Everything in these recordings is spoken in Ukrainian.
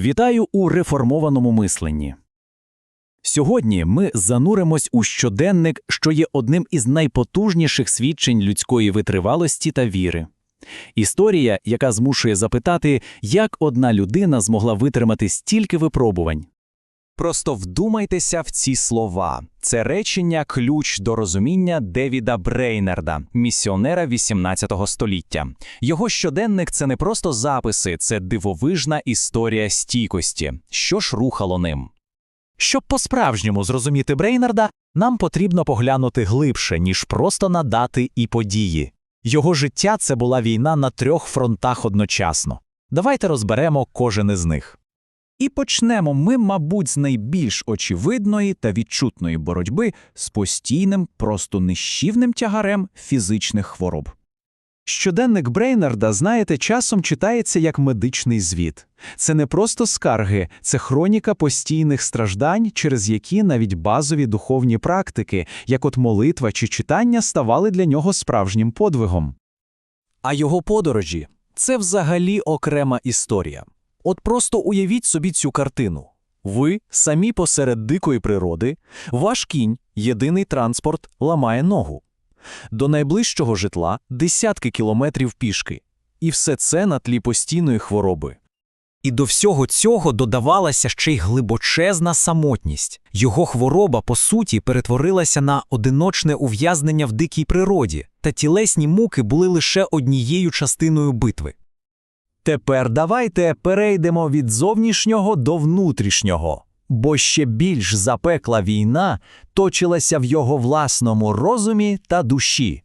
Вітаю у реформованому мисленні. Сьогодні ми зануримось у щоденник, що є одним із найпотужніших свідчень людської витривалості та віри. Історія, яка змушує запитати, як одна людина змогла витримати стільки випробувань. Просто вдумайтеся в ці слова. Це речення ключ до розуміння Девіда Брейнерда, місіонера 18 століття. Його щоденник це не просто записи, це дивовижна історія стійкості. Що ж рухало ним? Щоб по-справжньому зрозуміти Брейнарда, нам потрібно поглянути глибше, ніж просто на дати і події. Його життя це була війна на трьох фронтах одночасно. Давайте розберемо кожен із них. І почнемо ми, мабуть, з найбільш очевидної та відчутної боротьби з постійним, просто нищівним тягарем фізичних хвороб. Щоденник Брейнарда, знаєте, часом читається як медичний звіт. Це не просто скарги, це хроніка постійних страждань, через які навіть базові духовні практики, як от молитва чи читання, ставали для нього справжнім подвигом. А його подорожі це взагалі окрема історія. От просто уявіть собі цю картину. Ви самі посеред дикої природи, ваш кінь, єдиний транспорт, ламає ногу. До найближчого житла десятки кілометрів пішки. І все це на тлі постійної хвороби. І до всього цього додавалася ще й глибочезна самотність. Його хвороба, по суті, перетворилася на одиночне ув'язнення в дикій природі, та тілесні муки були лише однією частиною битви. Тепер давайте перейдемо від зовнішнього до внутрішнього, бо ще більш запекла війна точилася в його власному розумі та душі.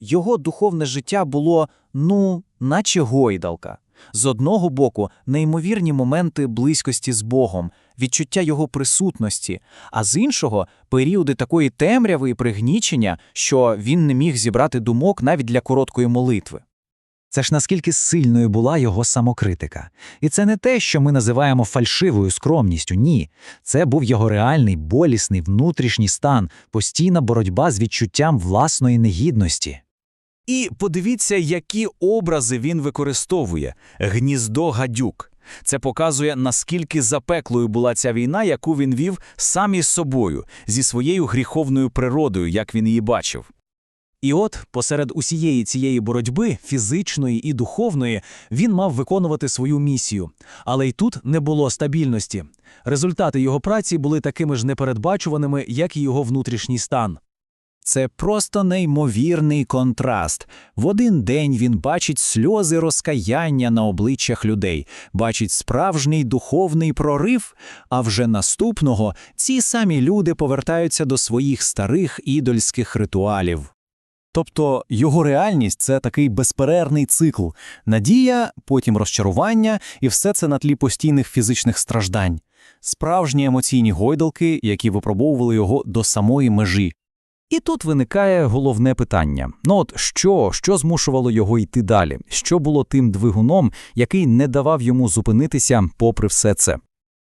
Його духовне життя було, ну, наче гойдалка. З одного боку, неймовірні моменти близькості з Богом, відчуття його присутності, а з іншого періоди такої темряви і пригнічення, що він не міг зібрати думок навіть для короткої молитви. Це ж наскільки сильною була його самокритика. І це не те, що ми називаємо фальшивою скромністю. Ні. Це був його реальний, болісний внутрішній стан, постійна боротьба з відчуттям власної негідності. І подивіться, які образи він використовує: гніздо гадюк. Це показує, наскільки запеклою була ця війна, яку він вів сам із собою, зі своєю гріховною природою, як він її бачив. І от, посеред усієї цієї боротьби, фізичної і духовної, він мав виконувати свою місію. Але й тут не було стабільності. Результати його праці були такими ж непередбачуваними, як і його внутрішній стан. Це просто неймовірний контраст. В один день він бачить сльози розкаяння на обличчях людей, бачить справжній духовний прорив, а вже наступного ці самі люди повертаються до своїх старих ідольських ритуалів. Тобто його реальність це такий безперервний цикл надія, потім розчарування, і все це на тлі постійних фізичних страждань, справжні емоційні гойдалки, які випробовували його до самої межі. І тут виникає головне питання: ну от що, що змушувало його йти далі? Що було тим двигуном, який не давав йому зупинитися попри все це?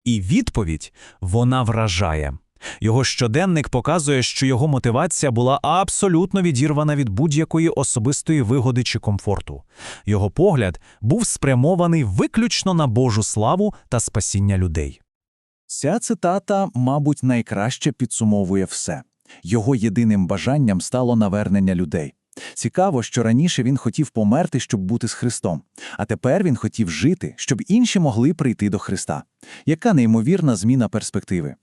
І відповідь вона вражає. Його щоденник показує, що його мотивація була абсолютно відірвана від будь-якої особистої вигоди чи комфорту. Його погляд був спрямований виключно на Божу славу та спасіння людей. Ця цитата, мабуть, найкраще підсумовує все. Його єдиним бажанням стало навернення людей. Цікаво, що раніше він хотів померти, щоб бути з Христом, а тепер він хотів жити, щоб інші могли прийти до Христа. Яка неймовірна зміна перспективи.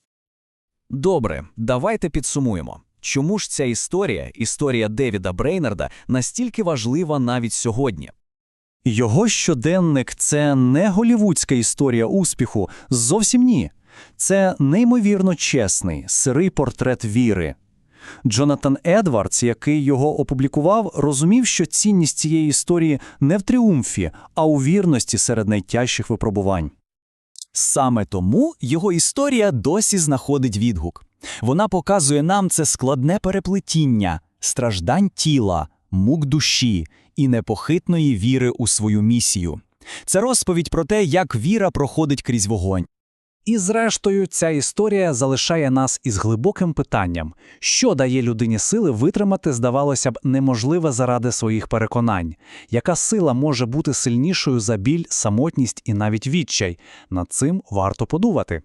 Добре, давайте підсумуємо. Чому ж ця історія, історія Девіда Брейнарда, настільки важлива навіть сьогодні? Його щоденник це не голівудська історія успіху, зовсім ні. Це неймовірно чесний, сирий портрет віри. Джонатан Едвардс, який його опублікував, розумів, що цінність цієї історії не в тріумфі, а у вірності серед найтяжчих випробувань. Саме тому його історія досі знаходить відгук. Вона показує нам це складне переплетіння, страждань тіла, мук душі і непохитної віри у свою місію. Це розповідь про те, як віра проходить крізь вогонь. І зрештою, ця історія залишає нас із глибоким питанням, що дає людині сили витримати, здавалося б, неможливе заради своїх переконань, яка сила може бути сильнішою за біль, самотність і навіть відчай. Над цим варто подумати.